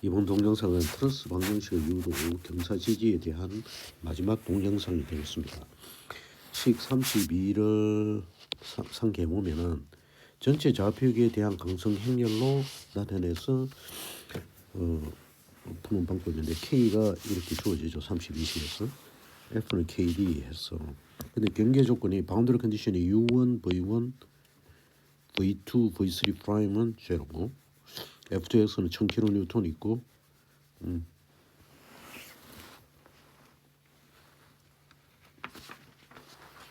이번 동영상은 트러스 방정식의 유도 경사 지지에 대한 마지막 동영상이 되겠습니다. 식 32를 상기해 보면은 전체 좌표기에 대한 강성 행렬로 나타내서 어, 푸는 방법인데 K가 이렇게 주어지죠. 32식에서 F는 KD 했어. 근데 경계 조건이 바운더리 컨디션이 U1, V1, V2, V3 프라임은 제로고 F2X는 1000kN 있고 음.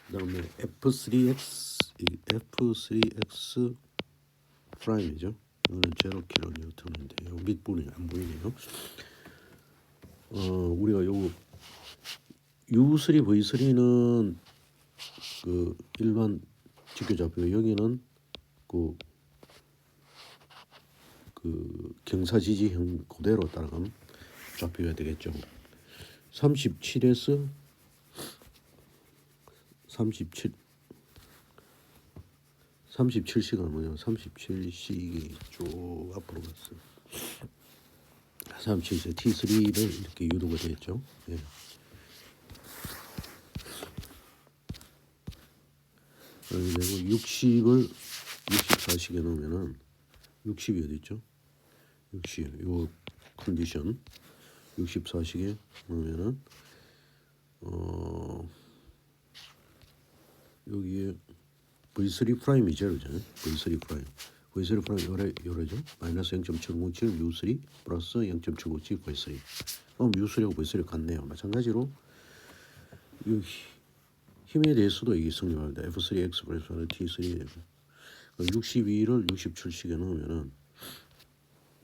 그다음에 F3X 이 F3X 프라임이죠. 이거는 0kN인데 요 밑부분이 안 보이네요. 어 우리가 요 U3, V3는 그 일반 직교 좌표 여기는 그, 그 경사 지지형 그대로 따라가면 좌표가 되겠죠. 37에서 37 37시간 뭐냐 37식이 쭉 앞으로 갔어요. 37세 T3를 이렇게 유도가 되겠죠. 예. 그리고 60을 64식에 넣으면은 60이 어디 있죠? 60. 요 컨디션 64식에 넣으면은 어 여기에 V3 프라임이 제로잖아요. V3 프라임. V3 프라임 요래 요래죠. 마이너스 0.707 U3 플러스 0.797 V3. 그럼 U3하고 V3 같네요. 마찬가지로 이 힘에 대해서도 이게 성립합니다. F3X 플러스 T3 62를 67식에 넣으면은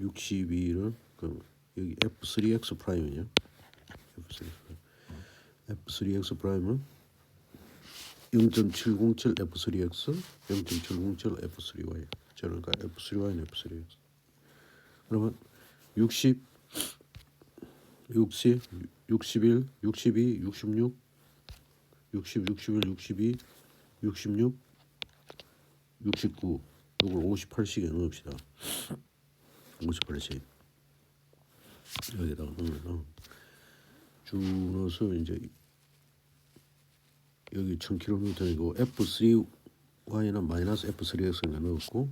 62를 그 여기 F3X 프라임이요. F3 F3X 프라임은 0.707 F3X, 0.707 F3Y. 저러니까 F3Y는 F3X. 그러면 60, 60, 61, 62, 66, 60, 61, 62, 66, 69. 이걸 58씩에 넣읍시다. 58씩. 여기다가 넣으면 쭉 넣어서 이제 여기 1000km이고 F3Y는 마이너스 F3X가 넣었고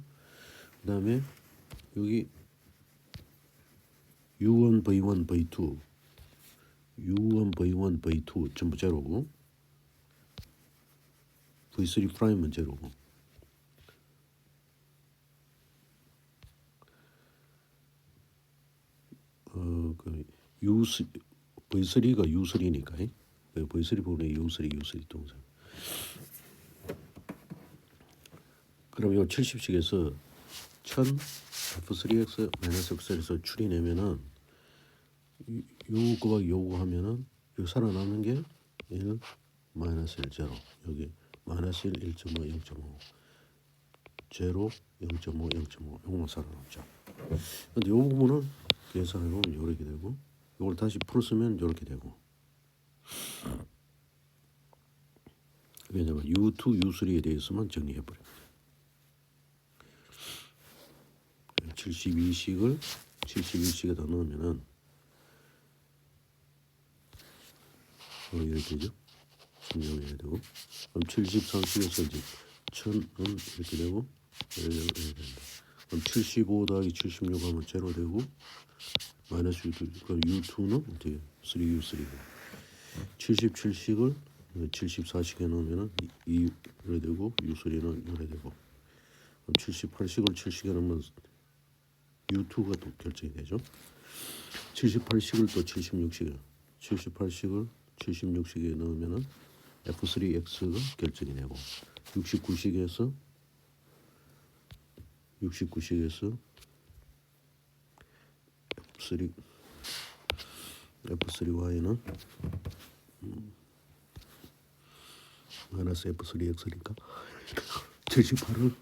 그 다음에 여기 U1, V1, V2 U1, V1, V2 전부 제로고 V3 프라임은 제로고 어그 U3 V3가 U3니까 V3 부분에 U3 U3 동사 그럼 요 70식에서 1000 F3X 마이너스 X에서 추리내면은 요- 요거 와 요거 하면은 요 살아남는 게1 마이너스 1 제로. 여기 마이너스 1 1.5 0.5 제로 0.5 0.5 요거만 살아남죠 근데 요 부분은 계산해 보면 요렇게 되고 요걸 다시 풀었으면 요렇게 되고 왜냐면 U2, U3에 대해서만 정리해 버려. 72식을 71식에다 넣으면은 어, 이렇게 되죠. 증명해야 되고 그럼 73식에서 이제 1000은 이렇게 되고 이렇게 된다. 그럼 75 더하기 76 하면 제로 되고 마이너스 U2 그럼 U2는 어떻게 3U3고. 77식을 74식에 넣으면은 이 요래 되고 유소리는 요래 되고. 그럼 78식을 7식에 넣으면 U2가 또 결정이 되죠. 78식을 또 76식에 78식을 76식에 넣으면은 F3X가 결정이 되고 69식에서 69식에서 F3 F3Y는 마이너스 F3X니까 78을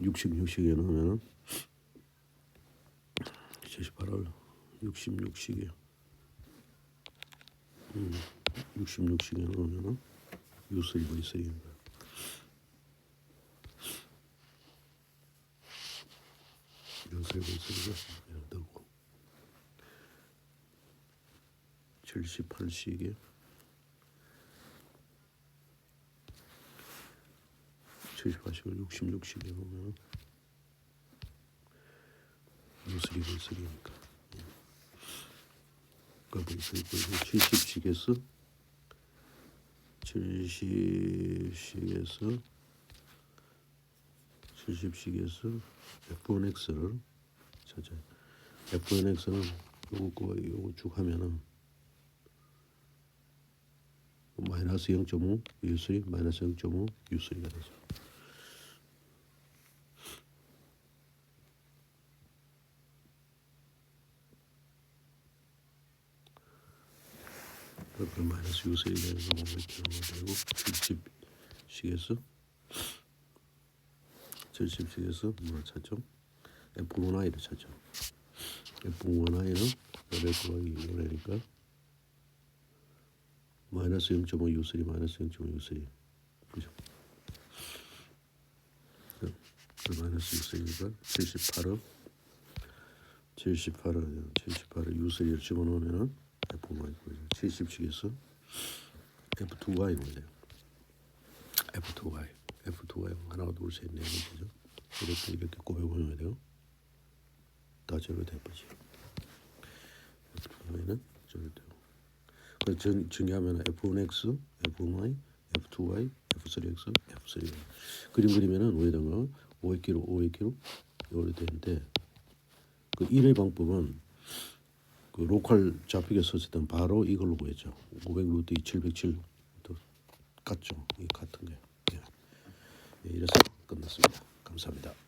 66식에 넣으면 78을 66식에 음, 66식에 넣으면 U3 V3입니다. U3 V3가 되고 78시계 78시계 66시계 보면. 무스리 무스리니까? 그러니까 있고 70시계에서? 70시계에서 70시계에서 F1X를 찾아 F1X는 요거 거 요거 쭉 하면은 마이너스 0.5 U3 마이너스 0.5 U3가 되죠. 그러니까 마이너스 U3가 되고 500kg가 되고 70시계에서 70시계에서 뭐를 찾죠? F1I를 찾죠. F1I는 500 곱하기 6이니까 마이너스 0.5 U3 마이너스 0.5 U3 그죠? 마이너스 U3니까 78은 78은 78을 U3를 집어넣으면은 F1Y 거죠. 70씩에서 F2Y 거죠. F2Y F2Y 하나 둘셋네 개죠. 이렇게 이렇게 곱해보면 돼요. 다 저로 돼버죠. F2Y는 저로 되고 그 정, 정리하면 F1X, F1Y, F2Y, F3X, F3Y 그림 그리면은 위에다가 500kg, 500kg 요래 되는데 그 1의 방법은 그 로컬 좌표에 썼을 땐 바로 이걸로 구했죠. 500 루트 707 같죠. 이 같은 게. 예. 예, 이래서 끝났습니다. 감사합니다.